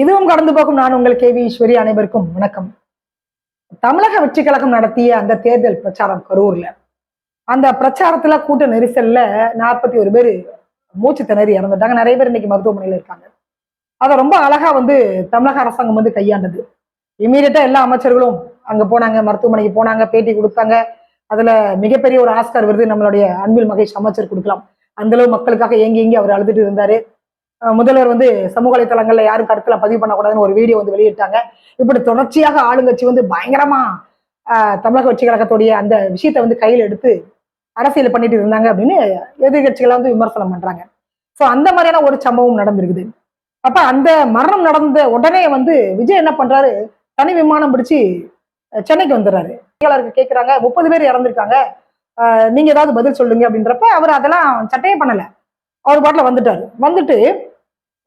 இதுவும் கடந்து போகும் நான் உங்கள் கேவி ஈஸ்வரி அனைவருக்கும் வணக்கம். தமிழக வெற்றி கழகம் நடத்திய அந்த தேர்தல் பிரச்சாரம் கரூர்ல. அந்த பிரச்சாரத்துல கூட்ட நெரிசல்ல நாற்பத்தி ஒரு பேர் மூச்சு திணறி இறந்துட்டாங்க. நிறைய பேர் இன்னைக்கு மருத்துவமனையில இருக்காங்க. அதை ரொம்ப அழகா வந்து தமிழக அரசாங்கம் வந்து கையாண்டது. இமீடியட்டா எல்லா அமைச்சர்களும் அங்க போனாங்க மருத்துவமனைக்கு போனாங்க பேட்டி கொடுத்தாங்க. அதுல மிகப்பெரிய ஒரு ஆஸ்கர் விருது நம்மளுடைய அன்பில் மகேஷ் அமைச்சர் கொடுக்கலாம். அந்த அளவு மக்களுக்காக ஏங்கி ஏங்கி அவர் அழுதுட்டு இருந்தாரு. முதல்வர் வந்து சமூக வலைத்தளங்கள்ல யாரும் கருத்துல பதிவு பண்ணக்கூடாதுன்னு ஒரு வீடியோ வந்து வெளியிட்டாங்க. இப்படி தொடர்ச்சியாக ஆளுங்கட்சி வந்து பயங்கரமா தமிழக கட்சி கழகத்துடைய அந்த விஷயத்தை வந்து கையில் எடுத்து அரசியல் பண்ணிட்டு இருந்தாங்க அப்படின்னு எதிர்கட்சிகளை வந்து விமர்சனம் பண்றாங்க. ஸோ அந்த மாதிரியான ஒரு சம்பவம் நடந்திருக்குது. அப்ப அந்த மரணம் நடந்த உடனே வந்து விஜய் என்ன பண்றாரு? தனி விமானம் பிடிச்சு சென்னைக்கு வந்துடுறாரு. செய்தியாளருக்கு கேட்குறாங்க முப்பது பேர் இறந்துருக்காங்க. நீங்க ஏதாவது பதில் சொல்லுங்க அப்படின்றப்ப அவர் அதெல்லாம் சட்டையே பண்ணல. அவர் பாட்டில் வந்துட்டாரு. வந்துட்டு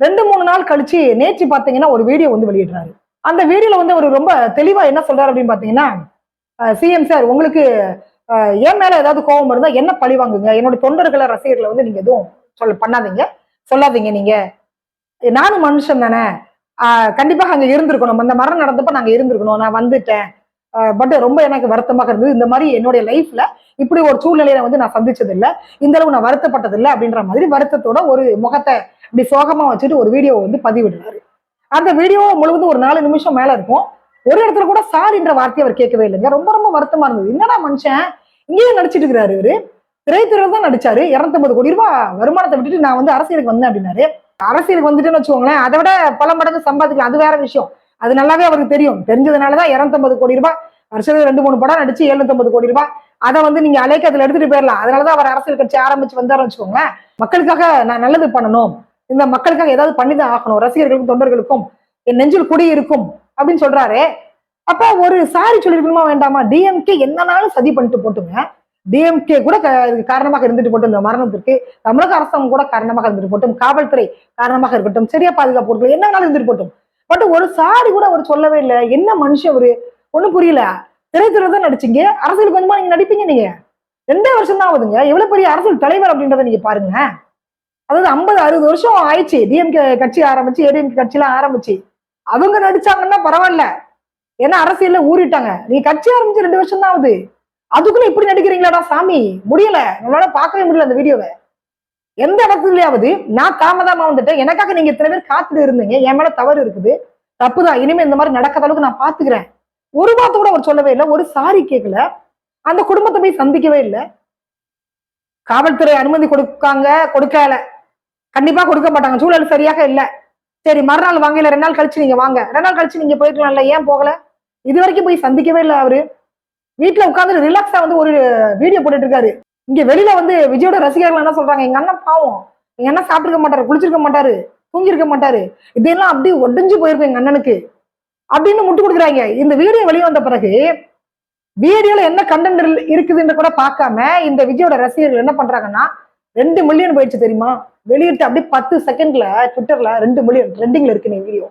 ரெண்டு மூணு நாள் கழிச்சு நேற்று பார்த்தீங்கன்னா ஒரு வீடியோ வந்து வெளியிடுறாரு. அந்த வீடியோல வந்து அவர் ரொம்ப தெளிவா என்ன சொல்றாரு அப்படின்னு பார்த்தீங்கன்னா சிஎம் சார் உங்களுக்கு என் மேல ஏதாவது கோபம் இருந்தா என்ன பழி வாங்குங்க? என்னோட தொண்டர்களை ரசிகர்களை வந்து நீங்க எதுவும் சொல்ல பண்ணாதீங்க. சொல்லாதீங்க நீங்க. நானும் மனுஷன் தானே. கண்டிப்பாக அங்க இருந்திருக்கணும். அந்த மரணம் நடந்தப்ப நாங்க இருந்திருக்கணும். நான் வந்துட்டேன். பட் ரொம்ப எனக்கு வருத்தமாக இருந்தது. இந்த மாதிரி என்னுடைய லைஃப்ல இப்படி ஒரு சூழ்நிலையில வந்து நான் சந்திச்சது இந்த அளவு நான் வருத்தப்பட்டது இல்லை அப்படின்ற மாதிரி வருத்தத்தோட ஒரு முகத்தை இப்படி சோகமா வச்சுட்டு ஒரு வீடியோ வந்து பதிவிடுறாரு. அந்த வீடியோ முழுவதும் ஒரு நாலு நிமிஷம் மேல இருக்கும். ஒரு இடத்துல கூட சாரின்ற வார்த்தையை அவர் கேட்கவே இல்லைங்க. ரொம்ப ரொம்ப வருத்தமா இருந்தது. என்னடா மனுஷன்? இங்கேயே நடிச்சிட்டு இருக்கிறாரு இவரு. திரைத்துறையில் தான் நடிச்சாரு. இரநூத்தம்பது கோடி ரூபாய் வருமானத்தை விட்டுட்டு நான் வந்து அரசியலுக்கு வந்தேன் அப்படின்னாரு. அரசியலுக்கு வந்துட்டுன்னு வச்சுக்கோங்களேன். அதை விட பல மடங்கு சம்பாதிக்கலாம். அது வேற விஷயம். அது நல்லாவே அவருக்கு தெரியும். தெரிஞ்சதுனாலதான் இரநூத்தம்பது கோடி ரூபாய் வருஷத்துக்கு ரெண்டு மூணு படம் நடிச்சு எழுநூத்தம்பது கோடி ரூபாய். அதை வந்து நீங்க அலைக்கு அதுல எடுத்துட்டு போயிடலாம். அதனாலதான் அவர் அரசியல் கட்சி ஆரம்பிச்சு வந்தாருன்னு வச்சுக்கோங்களேன். மக்களுக்காக நான் நல்லது பண்ணணும். இந்த மக்களுக்காக ஏதாவது பண்ணிதான் ஆகணும். ரசிகர்களுக்கும் தொண்டர்களுக்கும். என் நெஞ்சில் குடி இருக்கும் அப்படின்னு சொல்றாரு. அப்ப ஒரு சாரி சொல்லிருக்கணுமா வேண்டாமா? டிஎம்கே என்னன்னாலும் சதி பண்ணிட்டு போட்டுங்க. டிஎம்கே கூட காரணமாக இருந்துட்டு போட்டும் இந்த மரணத்திற்கு தமிழக அரசாங்கம் கூட காரணமாக இருந்துட்டு போட்டும். காவல்துறை காரணமாக இருக்கட்டும். சரியா பாதுகாப்பு என்ன வேணாலும் இருந்துட்டு போட்டும். பட் ஒரு சாரி கூட அவர் சொல்லவே இல்லை. என்ன மனுஷன் ஒரு ஒண்ணும் புரியல. திரைத்துறை தான் நடிச்சீங்க. அரசியல் கொஞ்சமா நீங்க நடிப்பீங்க நீங்க. ரெண்டே வருஷம் தான் ஆகுதுங்க. எவ்வளவு பெரிய அரசியல் தலைவர் அப்படின்றத நீங்க பாருங்க அதாவது ஐம்பது அறுபது வருஷம் ஆயிடுச்சு. டிஎம்கே கட்சி ஆரம்பிச்சு ஏடிஎம்கே கட்சியெல்லாம் ஆரம்பிச்சு. அவங்க நடிச்சாங்கன்னா பரவாயில்ல. ஏன்னா அரசியல்ல ஊறிட்டாங்க. நீங்க கட்சி ஆரம்பிச்சு ரெண்டு வருஷம் தான் ஆகுது. அதுக்குள்ள இப்படி நடிக்கிறீங்களாடா சாமி? முடியல. நம்மளால பார்க்கவே முடியல அந்த வீடியோவை. எந்த இடத்துலயாவது நான் தாமதமா வந்துட்டேன். எனக்காக நீங்க இத்தனை பேர் காத்துட்டு இருந்தீங்க. என் மேல தவறு இருக்குது. தப்புதான். இனிமே இந்த மாதிரி நடக்காத அளவுக்கு நான் பாத்துக்கிறேன். ஒரு வார்த்தை கூட அவர் சொல்லவே இல்லை ஒரு சாரி கேட்கல அந்த குடும்பத்தை போய் சந்திக்கவே இல்லை. காவல்துறை அனுமதி கொடுக்காங்க கொடுக்கல. கண்டிப்பா கொடுக்க மாட்டாங்க. சூழல் சரியாக இல்லை. சரி மறுநாள் வாங்க இல்லை ரெண்டு நாள் கழிச்சு நீங்க வாங்க. ரெண்டு நாள் கழிச்சு நீங்க போயிருக்கலாம்ல ஏன் போகல? இது வரைக்கும் போய் சந்திக்கவே இல்லை அவரு. வீட்டுல உட்காந்து ரிலாக்ஸா வந்து ஒரு வீடியோ போட்டுட்டு இருக்காரு. இங்க வெளியில வந்து விஜயோட ரசிகர்கள் என்ன சொல்றாங்க? எங்க அண்ணன் பாவம். எங்க அண்ணன் சாப்பிட்டுருக்க மாட்டாரு குளிச்சிருக்க மாட்டாரு தூங்கியிருக்க மாட்டாரு. இதெல்லாம் அப்படியே ஒடிஞ்சு போயிருக்கும் எங்க அண்ணனுக்கு. அப்படின்னு முட்டு கொடுக்குறாங்க. இந்த வீடியோ வெளியே வந்த பிறகு வீடியோல என்ன கண்டென்ட் இருக்குதுன்னு கூட பார்க்காம இந்த விஜயோட ரசிகர்கள் என்ன பண்றாங்கன்னா ரெண்டு மில்லியன் போயிடுச்சு தெரியுமா? வெளியிட்டு அப்படியே பத்து செகண்ட்ல ட்விட்டர்ல ரெண்டு மில்லியன் ட்ரெண்டிங்ல இருக்கு நீ வீடியோ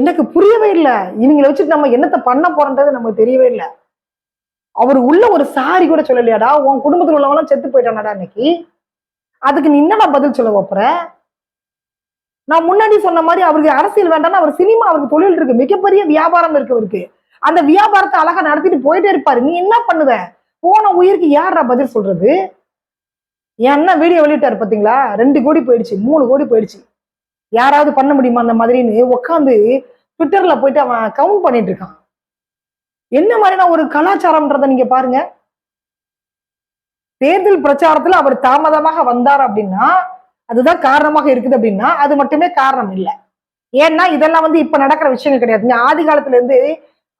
எனக்கு புரியவே இல்லை. இவங்களை வச்சுட்டு நம்ம என்னத்த பண்ண போறோன்றது நமக்கு தெரியவே இல்லை. அவர் உள்ள ஒரு சாரி கூட சொல்லலையாடா? உன் குடும்பத்தில் உள்ளவங்களாம் செத்து போயிட்டானடா இன்னைக்கு. அதுக்கு நீ என்னடா பதில் சொல்ல போற? நான் முன்னாடி சொன்ன மாதிரி அவருக்கு அரசியல் வேண்டாம் அவர் சினிமா அவருக்கு தொழில் இருக்கு. மிகப்பெரிய வியாபாரம் இருக்கு அவருக்கு. அந்த வியாபாரத்தை அழகா நடத்திட்டு போயிட்டே இருப்பாரு. நீ என்ன பண்ணுவ? போன உயிருக்கு யாரா பதில் சொல்றது? என்ன வீடியோ வெளியிட்டாரு பாத்தீங்களா? ரெண்டு கோடி போயிடுச்சு மூணு கோடி போயிடுச்சு. யாராவது பண்ண முடியுமா அந்த மாதிரின்னு உட்காந்து ட்விட்டர்ல போயிட்டு அவன் கவுண்ட் பண்ணிட்டு இருக்கான். என்ன மாதிரினா ஒரு கலாச்சாரம்ன்றத நீங்க பாருங்க. தேர்தல் பிரச்சாரத்துல அவர் தாமதமாக வந்தார் அப்படின்னா அதுதான் காரணமாக இருக்குது அப்படின்னா அது மட்டுமே காரணம் இல்லை. ஏன்னா இதெல்லாம் வந்து இப்ப நடக்கிற விஷயங்கள் கிடையாது. ஆதி காலத்துல இருந்து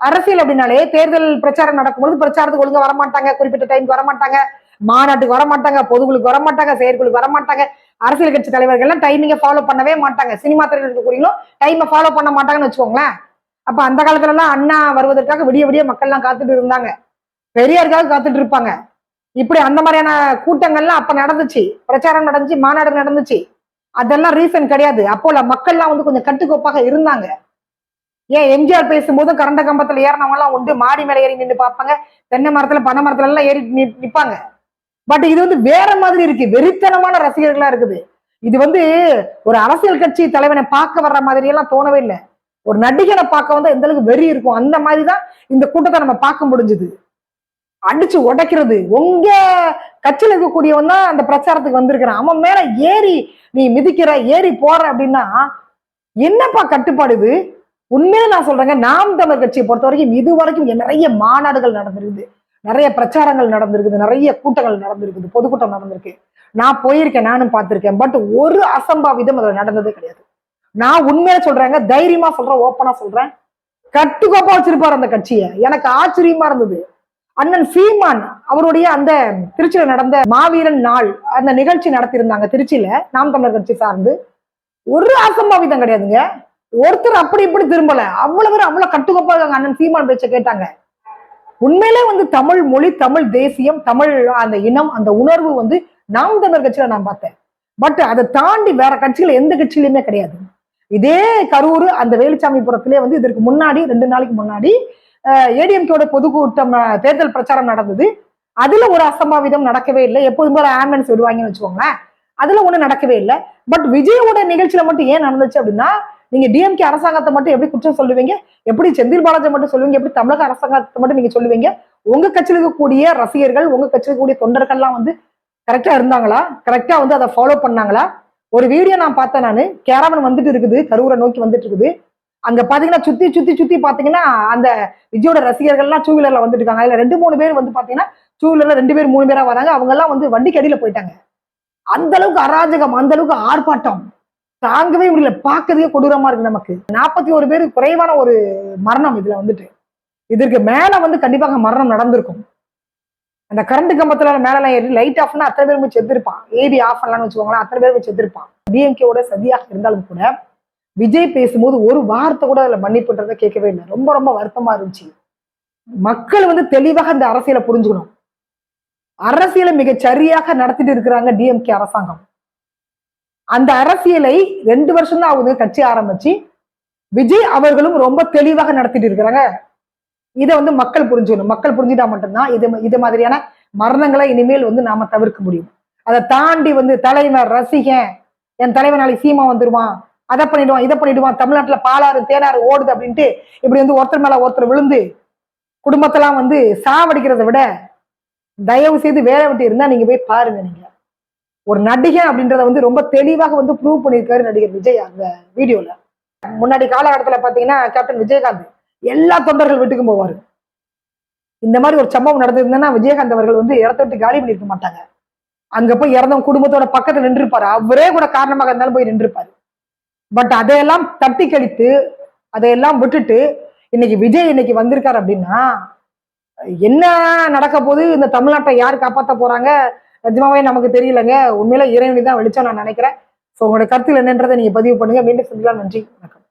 அரசியல் அப்படின்னாலே தேர்தல் பிரச்சாரம் நடக்கும்போது பிரச்சாரத்துக்கு ஒழுங்கா வரமாட்டாங்க. குறிப்பிட்ட டைமுக்கு வரமாட்டாங்க. மாநாட்டுக்கு வரமாட்டாங்க. பொதுக்குழுக்கு வரமாட்டாங்க. செயற்குழுக்கு வரமாட்டாங்க. அரசியல் கட்சி தலைவர்கள் எல்லாம் டைமிங்கை ஃபாலோ பண்ணவே மாட்டாங்க. சினிமா துறையில் இருக்கக்கூடியவங்களும் டைமை ஃபாலோ பண்ண மாட்டாங்கன்னு வச்சுக்கோங்களேன். அப்ப அந்த காலத்துல எல்லாம் அண்ணா வருவதற்காக விடிய விடிய மக்கள் எல்லாம் காத்துட்டு இருந்தாங்க. பெரியாருக்காக காத்துட்டு இருப்பாங்க. இப்படி அந்த மாதிரியான கூட்டங்கள்லாம் அப்ப நடந்துச்சு. பிரச்சாரம் நடந்துச்சு மாநாடு நடந்துச்சு. அதெல்லாம் ரீசன் கிடையாது. அப்போல மக்கள்லாம் வந்து கொஞ்சம் கட்டுக்கோப்பாக இருந்தாங்க. ஏன் எம்ஜிஆர் பேசும்போதும் கரண்ட கம்பத்துல ஏறினவங்க எல்லாம் உண்டு மாடி மேல ஏறி நின்று பார்ப்பாங்க தென்னை மரத்துல பனை மரத்துல எல்லாம் ஏறி நிற்பாங்க பட் இது வந்து வேற மாதிரி இருக்கு. வெறித்தனமான ரசிகர்களா இருக்குது. இது வந்து ஒரு அரசியல் கட்சி தலைவனை பார்க்க வர்ற மாதிரி எல்லாம் தோணவே இல்லை. ஒரு நடிகரை பார்க்க வந்து எந்த அளவுக்கு வெறி இருக்கும்? அந்த மாதிரி தான் இந்த கூட்டத்தை நம்ம பார்க்க முடிஞ்சுது. அடிச்சு உடைக்கிறது. உங்க கட்சியில இருக்கக்கூடியவன் தான் அந்த பிரச்சாரத்துக்கு வந்திருக்கிறான். அவன் மேல ஏறி நீ மிதிக்கிற ஏறி போற அப்படின்னா என்னப்பா கட்டுப்பாடு இது? உண்மையில நான் சொல்றேங்க நாம் தமிழ் கட்சியை பொறுத்த வரைக்கும் இது வரைக்கும் நிறைய மாநாடுகள் நடந்திருக்குது. நிறைய பிரச்சாரங்கள் நடந்திருக்குது. நிறைய கூட்டங்கள் நடந்திருக்குது. பொதுக்கூட்டம் நடந்திருக்கு. நான் போயிருக்கேன் நானும் பார்த்திருக்கேன். பட் ஒரு அசம்பாவிதம் அதுல நடந்ததே கிடையாது. நான் உண்மையில சொல்றேங்க தைரியமா சொல்றேன் ஓப்பனா சொல்றேன். கட்டுக்கோப்பா வச்சிருப்பாரு அந்த கட்சியை. எனக்கு ஆச்சரியமா இருந்தது. அண்ணன் சீமான் அவருடைய அந்த திருச்சியில நடந்த மாவீரன் நாள் அந்த நிகழ்ச்சி நடத்தியிருந்தாங்க திருச்சியில நாம் தமிழர் கட்சி சார்ந்து. ஒரு அசம்பாவிதம் கிடையாதுங்க. ஒருத்தர் அப்படி இப்படி திரும்பல. அவ்வளவு பேர் அவ்வளவு கட்டுக்கோப்பா இருக்காங்க அண்ணன் சீமான் பேச்ச கேட்டாங்க. உண்மையிலே வந்து தமிழ் மொழி தமிழ் தேசியம் தமிழ் அந்த இனம் அந்த உணர்வு வந்து நாம் தமிழர் கட்சியில நான் பார்த்தேன். பட் அதை தாண்டி வேற கட்சியில எந்த கட்சியிலுமே கிடையாது. இதே கரூர் அந்த வேலுச்சாமிபுரத்திலே வந்து இதற்கு முன்னாடி ரெண்டு நாளைக்கு முன்னாடி ஏடிஎம்கேட பொதுக்கூட்டம் தேர்தல் பிரச்சாரம் நடந்தது. அதுல ஒரு அசம்பாவிதம் நடக்கவே இல்லை. எப்போதும் போல ஆம்புலன்ஸ் விடுவாங்கன்னு வச்சுக்கோங்களேன். அதுல ஒன்றும் நடக்கவே இல்லை. பட் விஜயோட நிகழ்ச்சியில மட்டும் ஏன் நடந்துச்சு அப்படின்னா நீங்க டிஎம்கே அரசாங்கத்தை மட்டும் எப்படி குற்றம் சொல்லுவீங்க? எப்படி செந்தில் பாலாஜி மட்டும் சொல்லுவீங்க? எப்படி தமிழக அரசாங்கத்தை மட்டும் நீங்க சொல்லுவீங்க? உங்க கட்சியில் இருக்கக்கூடிய ரசிகர்கள் உங்க கட்சியில் இருக்கக்கூடிய தொண்டர்கள்லாம் வந்து கரெக்டா இருந்தாங்களா? கரெக்டா வந்து அதை ஃபாலோ பண்ணாங்களா? ஒரு வீடியோ நான் பார்த்தேன் நான். கேரவன் வந்துட்டு இருக்குது கரூரை நோக்கி வந்துட்டு இருக்குது. அங்க பாத்தீங்கன்னா சுத்தி சுத்தி சுத்தி பாத்தீங்கன்னா அந்த விஜயோட ரசிகர்கள்லாம் டூ வீலர்ல வந்துட்டு இருக்காங்க. அதுல ரெண்டு மூணு பேர் வந்து பாத்தீங்கன்னா டூ வீலர்ல ரெண்டு பேர் மூணு பேரா வராங்க. அவங்க எல்லாம் வந்து வண்டிக்கு அடியில போயிட்டாங்க. அந்த அளவுக்கு அராஜகம் அந்த அளவுக்கு ஆர்ப்பாட்டம். தாங்கவே முடியல. பார்க்கறதுக்கே கொடூரமா இருக்கு நமக்கு. நாற்பத்தி ஒரு பேர் குறைவான ஒரு மரணம் இதுல வந்துட்டு. இதற்கு மேல வந்து கண்டிப்பாக மரணம் நடந்திருக்கும். அந்த கரண்ட் கம்பத்துல மேலாம் ஏறி லைட் ஆஃப்னா அத்தனை பேர் செத்துருப்பான். ஏபி ஆஃப் பண்ணலாம்னு வச்சுக்கோங்களேன். அத்தனை பேரும் செத்துருப்பான். டிஎம்கேவோட சதியாக இருந்தாலும் கூட விஜய் பேசும்போது ஒரு வார்த்தை கூட அதுல மன்னிப்புன்றதை கேட்கவே இல்லை. ரொம்ப ரொம்ப வருத்தமா இருந்துச்சு. மக்கள் வந்து தெளிவாக இந்த அரசியலை புரிஞ்சுக்கணும். அரசியலை மிக சரியாக நடத்திட்டு இருக்கிறாங்க டிஎம்கே அரசாங்கம். அந்த அரசியலை ரெண்டு வருஷம் தான் அவங்க கட்சி ஆரம்பிச்சு. விஜய் அவர்களும் ரொம்ப தெளிவாக நடத்திட்டு இருக்கிறாங்க. இதை வந்து மக்கள் புரிஞ்சுக்கணும். மக்கள் புரிஞ்சுட்டா மட்டும்தான் இது இது மாதிரியான மரணங்களை இனிமேல் வந்து நாம தவிர்க்க முடியும். அதை தாண்டி வந்து தலைவர் ரசிகன் என் தலைவன் நாளைக்கு சீமா வந்துருவான். அதை பண்ணிடுவான் இதை பண்ணிடுவான் தமிழ்நாட்டுல பாலாறு தேனாறு ஓடுது அப்படின்ட்டு இப்படி வந்து ஒருத்தர் மேல ஒருத்தர் விழுந்து குடும்பத்தெல்லாம் வந்து சாவடிக்கிறத விட தயவு செய்து வேலை விட்டு இருந்தா நீங்க போய் பாருங்க நீங்க. ஒரு நடிகை அப்படின்றத வந்து ரொம்ப தெளிவாக வந்து ப்ரூவ் பண்ணியிருக்காரு நடிகர் விஜய் அந்த வீடியோல. முன்னாடி காலகட்டத்துல பாத்தீங்கன்னா கேப்டன் விஜயகாந்த் எல்லா தொண்டர்கள் வீட்டுக்கும் போவாரு. இந்த மாதிரி ஒரு சம்பவம் நடந்திருந்தேன்னா விஜயகாந்த் அவர்கள் வந்து இடத்த விட்டு காலி பண்ணியிருக்க மாட்டாங்க. அங்க போய் இறந்தவங்க குடும்பத்தோட பக்கத்துல நின்றுப்பாரு. அவரே கூட காரணமாக இருந்தாலும் போய் நின்றுப்பாரு. பட் அதையெல்லாம் தட்டி கழித்து அதையெல்லாம் விட்டுட்டு இன்னைக்கு விஜய் இன்னைக்கு வந்திருக்காரு அப்படின்னா என்ன நடக்க போகுது? இந்த தமிழ்நாட்டை யார் காப்பாற்ற போறாங்க? நிஜமாவே நமக்கு தெரியலங்க. உண்மையில இறைவனி தான் வெளிச்சம் நான் நினைக்கிறேன். ஸோ உங்களோட கருத்தில் என்னன்றதை நீங்க பதிவு பண்ணுங்க. மீண்டும் சந்திக்கலாம். நன்றி. வணக்கம்.